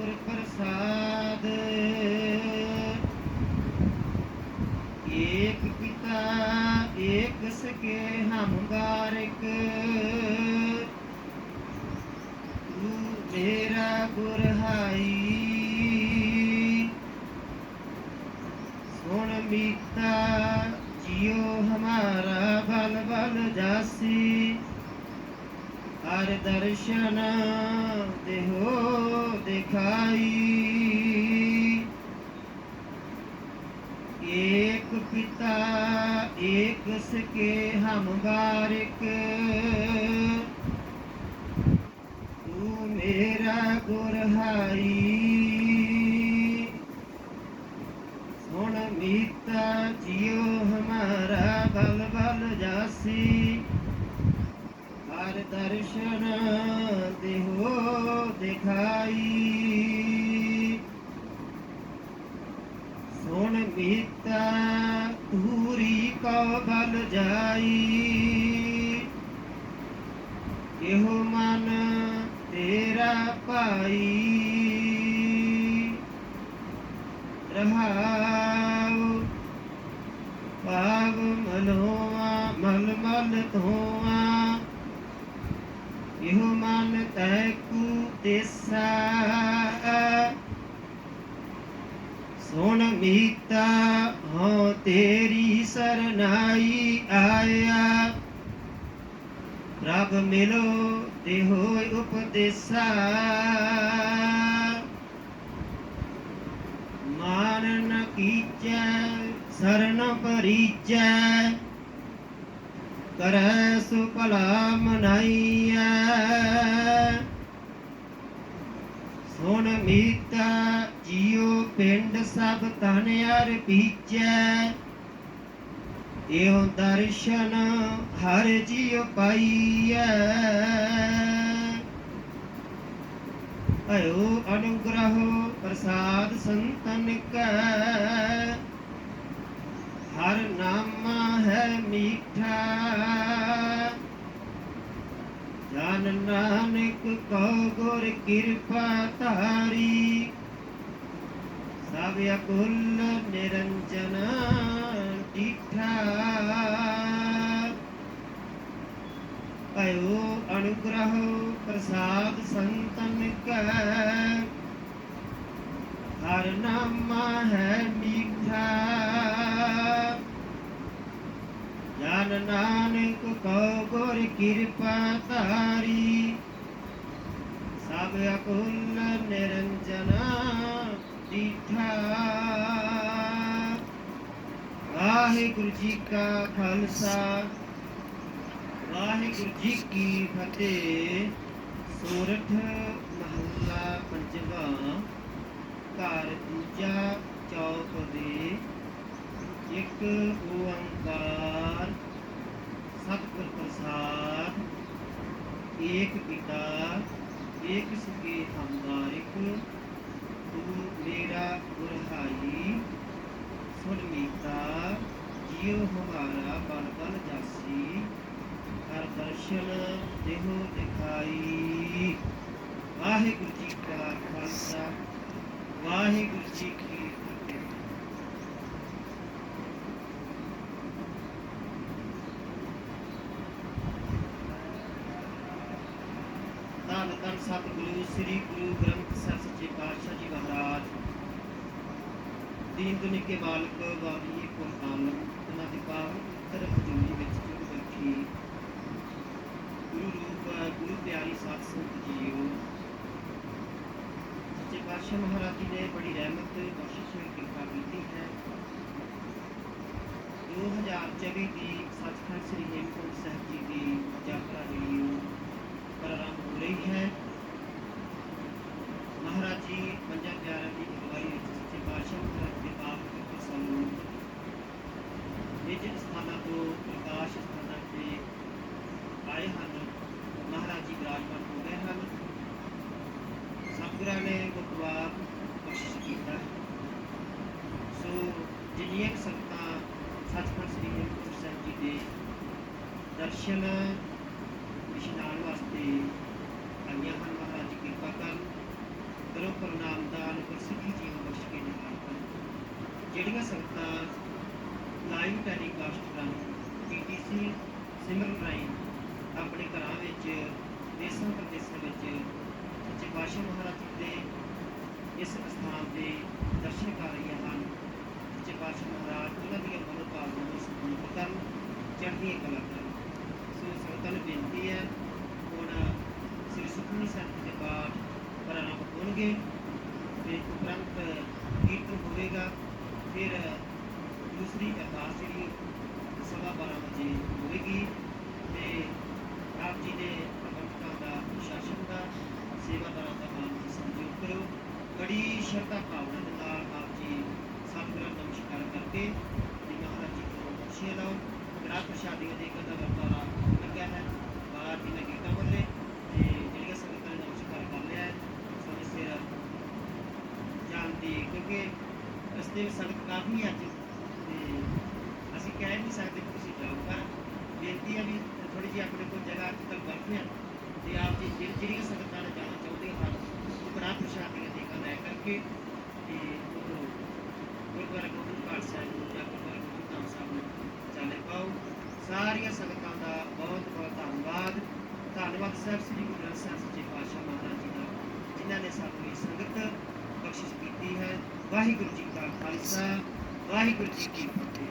ਗੁਰ ਪ੍ਰਸਾਦ। ਏਕ ਪਿਤਾ, ਏਕ ਸਕੇ ਹਮ ਬਾਰਿਕ। ਤੂੰ ਮੇਰਾ ਗੁਰ ਹਾਈ। ਸੁਣ ਮੀਤਾ ਜਿਉ ਹਮਾਰਾ ਬਲ ਬਲ ਜਾਸੀ। ਹਰ ਦਰਸ਼ਨ ਦੇਹੋ ਦਿਖਾਈ। ਏਕ ਪਿਤਾ, ਏਕ ਸਕੇ, ਹਮ ਬਾਰਿਕ। ਤੂੰ ਮੇਰਾ ਗੁਰ ਹਾਈ। ਸੁਣ ਮੀਤਾ, ਜਿਉ ਹਮਾਰਾ ਬਲ ਬਲ ਜਾਸੀ। ਦਰਸ਼ਨ ਦੇਹੋ ਦਿਖਾਈ। ਸੁਣ ਮੀਤਾ ਧੂਰੀ ਕੋ ਬਲ ਜਾਈ। ਇਹੋ ਮਨ ਤੇਰਾ ਭਾਈ। ਰਹਾਉ ਪਾਵ ਮਲੋਆ ਮਲ ਮਲ ਧੋਆ। ਮਨ ਤੈ ਕੂ ਸੁਣ ਮੀਤਾ, ਹੋ ਤੇਰੀ ਸਰਨਾਈ ਆਇਆ। ਪ੍ਰਭ ਮਿਲੋ ਤੇ ਹੋਇ ਉਪਦੇਸਾ। ਮਾਨ ਨ ਕੀਚੈ, ਸਰਨ ਪਰੀਚੈ ਕਰੈ ਸੁ ਭਲਾ ਮਨਾਈਐ। ਸੁਣ ਮੀਤਾ ਜੀਉ ਪਿੰਡ ਸਭ ਤਨ ਅਰ ਪੀਚੈ ਇਹੋ ਦਰਸ਼ਨ ਹਰ ਜੀਉ ਪਾਈਐ। ਅਯੋ ਅਨੁਗ੍ਰਹ ਪ੍ਰਸਾਦ ਸੰਤਨ ਕੈ। ਹਰ ਨਾਮ ਹੈ ਮੀਠਾ। ਜਨ ਨਾਨਕ ਕੋ ਗੁਰ ਕਿਰਪਾ ਧਾਰੀ। ਸਭ ਅਕੁਲ ਨਿਰੰਜਨ ਟਿਠਾ ਅਯੋ ਅਨੁਗ੍ਰਹ ਪ੍ਰਸਾਦ ਸੰਤਨ ਕੈ ਹਰ ਨਾਮ ਹੈ ਮੀਠਾ। ਜਨ ਨਾਨਕ ਕੋ ਗੁਰ ਕਿਰਪਾ ਧਾਰੀ। ਸਭ ਅਕੁਲ ਨਿਰੰਜਨ ਦੀਠਾ। ਵਾਹਿਗੁਰੂ ਜੀ ਕਾ ਖਾਲਸਾ, ਵਾਹਿਗੁਰੂ ਜੀ ਕੀ ਫਤਿਹ। ਸੂਰਠ ਮਹੱਲਾ ਪੰਜਵਾਂ, ਘਰ ਦੂਜਾ ਚੌਕ ਦੇ। ਇੱਕ ਓੰਕਾਰ ਸਤਿਗੁਰ ਪ੍ਰਸਾਦ, ਏਕ ਪਿਤਾ, ਏਕ ਸੁਖੀ ਹਮਦਾਰਿਕ ਤੂੰ ਮੇਰਾ ਗੁਰਹਾਈ ਸੁਣ ਮੀਤਾ, ਜਿਉ ਹਮਾਰਾ ਬਲ ਬਲ ਜਾਸੀ, ਹਰ ਦਰਸ਼ਨ ਦੇਹੋ ਦਿਖਾਈ। ਵਾਹਿਗੁਰੂ ਜੀ ਕਾ ਖਾਲਸਾ, ਵਾਹਿਗੁਰੂ ਜੀ ਕੀ ਫਤਿਹ ਧੰਨ ਧੰਨ ਸਤਿਗੁਰੂ ਸ੍ਰੀ ਗੁਰੂ ਗ੍ਰੰਥ ਸਾਹਿਬ ਸੱਚੇ ਪਾਤਸ਼ਾਹ ਜੀ ਮਹਾਰਾਜ ਦੀਨ ਦੁਨੀ ਕੇ ਮਾਲਕ ਵਾਲੀ ਕੁਰਬਾਨ ਉਹਨਾਂ ਦੀ ਪਾਵਨ ਪਵਿੱਤਰ ਹਜ਼ੂਰੀ ਵਿੱਚ ਜੁੜ ਬੈਠੀ ਗੁਰੂ ਰੂਪ ਗੁਰੂ ਪਿਆਰੀ ਸਾਧ ਸੰਗਤ ਜੀਓ ਸੱਚੇ ਪਾਤਸ਼ਾਹ ਮਹਾਰਾਜ ਜੀ ਨੇ ਬੜੀ ਰਹਿਮਤ ਬਖਸ਼ਿਸ਼ ਹੋਈ ਕਿਰਪਾ ਕੀਤੀ ਹੈ 2024 ਦੀ ਸੱਚਖੰਡ ਸ੍ਰੀ ਹੇਮਕੁੰਟ ਸਾਹਿਬ ਜੀ ਦੀ ਯਾਤਰਾ ਜਿਹੜੀ ਉਹ ਪ੍ਰਾਰੰਭ ਹੋ ਰਹੀ ਹੈ ਮਹਾਰਾਜ ਜੀ ਪੰਜਾਂ ਪਿਆਰਿਆਂ ਦੀ ਅਗਵਾਈ ਵਿੱਚ ਸੱਚੇ ਪਾਤਸ਼ਾਹ ਮਹਾਰਾਜ ਦੇ ਪਾਪ ਪਵਿੱਤਰ ਸਾਨੂੰ ਨਿਜ ਸਥਾਨਾਂ ਤੋਂ ਪ੍ਰਕਾਸ਼ ਸਥਾਨਾਂ ਤੇ ਆਏ ਹਨ ਮਹਾਰਾਜ ਜੀ ਵਿਰਾਜਮਾਨ ਹੋ ਗਏ ਹਨ ਸਤਿਗੁਰਾਂ ਨੇ ਗੁਰਦੁਆਰ ਕੋਸ਼ਿਸ਼ ਕੀਤਾ। ਸੋ ਜਿੰਨੀਆਂ ਸੰਗਤਾਂ ਸੱਚਖੰਡ ਸ੍ਰੀ ਹੇਮਕੁੰਟ ਸਾਹਿਬ ਜੀ ਦੇ ਦਰਸ਼ਨ ਇਸ਼ਨਾਨ ਵਾਸਤੇ ਆਈਆਂ ਹਨ ਮਹਾਰਾਜ ਜੀ ਕਿਰਪਾ ਕਰਨ ਕਰੋ ਪ੍ਰਣਾਮ ਪਾਤਸ਼ਾਹ ਮਹਾਰਾਜ ਜੀ ਦੇ ਇਸ ਸਥਾਨ ਦੇ ਦਰਸ਼ਨ ਕਰ ਰਹੀਆਂ ਹਨ ਸੱਚੇ ਪਾਤਸ਼ਾਹ ਮਹਾਰਾਜ ਉਹਨਾਂ ਦੀਆਂ ਮਨੋਕਾਮਨਾਵਾਂ ਨੂੰ ਸਪੂਰਨ ਕਰਨ ਚੜ੍ਹਦੀਆਂ ਕਲਾ ਕਰਨ ਸੋ ਸੰਗਤਾਂ ਨੂੰ ਬੇਨਤੀ ਹੈ ਹੁਣ ਸ੍ਰੀ ਸੁਖਮਨੀ ਸਾਹਿਬ ਦੇ ਪਾਠ ਪ੍ਰਾਰੰਭ ਤੇ ਉਪਰੰਤ ਕੀਰਤਨ ਹੋਵੇਗਾ, ਫਿਰ ਦੂਸਰੀ ਅਰਦਾਸ ਜਿਹੜੀ ਸਵਾ 12 ਵਜੇ ਹੋਵੇਗੀ, ਤੇ ਆਪ ਜੀ ਦੇ ਪ੍ਰਬੰਧਕਾਂ ਦਾ, ਪ੍ਰਸ਼ਾਸਨ ਦਾ ਸੇਵਾਦਾਰਾਂ ਦਾ ਆਪ ਜੀ ਸਹਿਯੋਗ ਕਰੋ ਬੜੀ ਸ਼ਰਧਾ ਭਾਵਨਾ ਦੇ ਨਾਲ ਆਪ ਜੀ ਸਤਿਗੁਰਾਂ ਦਾ ਨਮਸਕਾਰ ਕਰਕੇ ਤੇ ਮਹਾਰਾਜ ਜੀ ਕੋਲ ਬਖਸ਼ੀਆਂ ਲਓ। ਗ੍ਰਾਹ ਪ੍ਰਸ਼ਾਦੀਆਂ ਦੇ ਕਦਾ ਵਰਤਾਰਾ ਲੱਗਾ ਹੈ। ਬਾਹਰ ਜੀ ਨੇ ਗੀਤਾਂ ਬੋਲੇ ਤੇ ਜਿਹੜੀਆਂ ਸੰਗਤਾਂ ਨੇ ਨਮਸਕਾਰ ਕਰ ਲਿਆ ਹੈ ਸਮੇਂ ਸਿਰ ਜਾਣਦੀ ਕਿਉਂਕਿ ਰਸਤੇ ਵਿੱਚ ਕਾਫੀ ਅੱਜ। ਤੇ ਅਸੀਂ ਕਹਿ ਨਹੀਂ ਸਕਦੇ ਕਿ ਤੁਸੀਂ ਜਾਓ, ਪਰ ਬੇਨਤੀ ਹੈ ਵੀ ਥੋੜੀ ਜਿਹੀ ਆਪਣੇ ਕੋਲ ਜਗ੍ਹਾ ਅੱਜ ਕੱਲ੍ਹ ਬਰਫ ਹੈ ਤੇ ਆਪ ਜੀ ਜਿਹੜੀ ਜਿਹੜੀਆਂ ਸੰਗਤਾਂ ਨੇ ਜਾਣਾ ਚਾਹੁੰਦੇ ਹਨ ਉਹ ਕੜਾ ਪ੍ਰਸ਼ਾਦੀਆਂ ਦੀ ਲੈ ਕਰਕੇ ਤੇ ਉਹ ਗੁਰਦੁਆਰਾ ਗੋਬਿੰਦ ਘਾਟ ਸਾਹਿਬ ਨੂੰ ਜਾਂ ਗੁਰਦੁਆਰਾ ਗੋਬਿੰਦ ਧਾਮ ਸਾਹਿਬ ਨੂੰ ਚਾਲੇ ਪਾਓ। ਸਾਰੀਆਂ ਸੰਗਤਾਂ ਦਾ ਬਹੁਤ ਬਹੁਤ ਧੰਨਵਾਦ। ਧੰਨਵਾਦ ਸਾਹਿਬ ਸ੍ਰੀ ਗੁਰੂ ਗ੍ਰੰਥ ਸਾਹਿਬ ਜੀ ਪਾਤਸ਼ਾਹ ਮਹਾਰਾਜ ਜੀ ਦਾ, ਜਿਨ੍ਹਾਂ ਨੇ ਸਾਨੂੰ ਇਹ ਸੰਗਤ ਕੋਸ਼ਿਸ਼ ਕੀਤੀ ਹੈ। ਵਾਹਿਗੁਰੂ ਜੀ ਕਾ ਖਾਲਸਾ ਵਾਹਿਗੁਰੂ ਜੀ ਕੀ ਫਤਿਹ।